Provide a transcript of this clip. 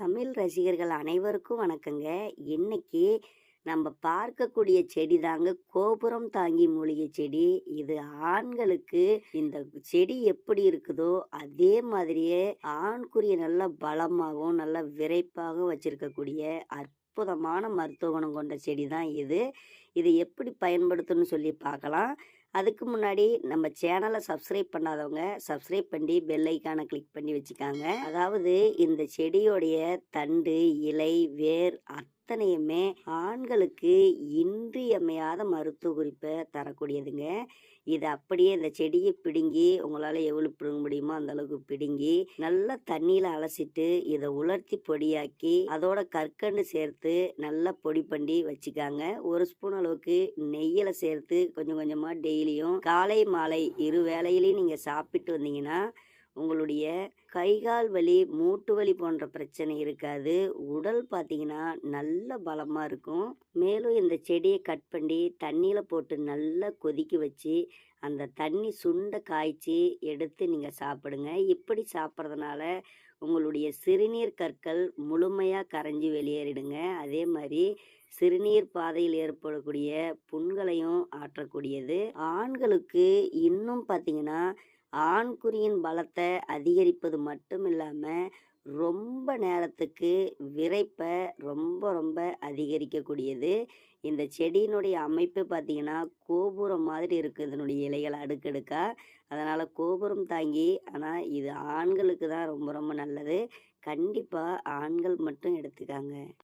தமிழ் ரசிகர்கள் அனைவருக்கும் வணக்கங்க. இன்னைக்கு நம்ம பார்க்கக்கூடிய செடி தாங்க கோபுரம் தாங்கி மூலிகை செடி. இது ஆண்களுக்கு இந்த செடி எப்படி இருக்குதோ அதே மாதிரியே ஆண்குறிய நல்ல பலமாகவும் நல்ல விரைப்பாகவும் வச்சிருக்கக்கூடிய அற்புதமான மருத்துவ குணம் கொண்ட செடி தான் இது. இது எப்படி பயன்படுத்தணும்னு சொல்லி பார்க்கலாம். அதுக்கு முன்னாடி நம்ம சேனலை சப்ஸ்கிரைப் பண்ணாதவங்க சப்ஸ்கிரைப் பண்ணி பெல் ஐக்கானை கிளிக் பண்ணி வச்சுக்காங்க. அதாவது இந்த செடியோடைய தண்டு இலை வேர் அத்தனையுமே ஆண்களுக்கு இன்றியமையாத மருத்துவ குறிப்பை தரக்கூடியதுங்க. இதை அப்படியே இந்த செடியை பிடுங்கி உங்களால் எவ்வளோ பிடுங்க முடியுமோ அந்த அளவுக்கு பிடுங்கி நல்லா தண்ணியில் அலசிட்டு இதை உலர்த்தி பொடியாக்கி அதோட கற்கண்டு சேர்த்து நல்லா பொடி பண்ணி வச்சுக்காங்க. ஒரு ஸ்பூன் அளவுக்கு நெய்யில் சேர்த்து கொஞ்சம் கொஞ்சமாக டெய்லி டெய்லியும் காலை மாலை இரு வேளையிலையும் நீங்கள் சாப்பிட்டு வந்தீங்கன்னா உங்களுடைய கை கால் வலி மூட்டு வலி போன்ற பிரச்சனை இருக்காது. உடல் பார்த்தீங்கன்னா நல்ல பலமாக இருக்கும். மேலும் இந்த செடியை கட் பண்ணி தண்ணியில் போட்டு நல்லா கொதிக்க வச்சு அந்த தண்ணி சுண்ட காய்ச்சி எடுத்து நீங்கள் சாப்பிடுங்க. இப்படி சாப்பிட்றதுனால உங்களுடைய சிறுநீர் கற்கள் முழுமையாக கரைஞ்சி வெளியேறிடுங்க. அதே மாதிரி சிறுநீர் பாதையில் ஏற்படக்கூடிய புண்களையும் ஆற்றக்கூடியது. ஆண்களுக்கு இன்னும் பார்த்தீங்கன்னா ஆண்குறியின் பலத்தை அதிகரிப்பது மட்டும் இல்லாமல் ரொம்ப நேரத்துக்கு விரைப்பை ரொம்ப ரொம்ப அதிகரிக்கக்கூடியது. இந்த செடியினுடைய அமைப்பு பார்த்திங்கன்னா கோபுரம் மாதிரி இருக்குது இதனுடைய இலைகள் அடுக்கடுக்காக அதனால் கோபுரம் தாங்கி ஆனால் இது ஆண்களுக்கு தான் ரொம்ப ரொம்ப நல்லது. கண்டிப்பாக ஆண்கள் மட்டும் எடுத்துக்காங்க.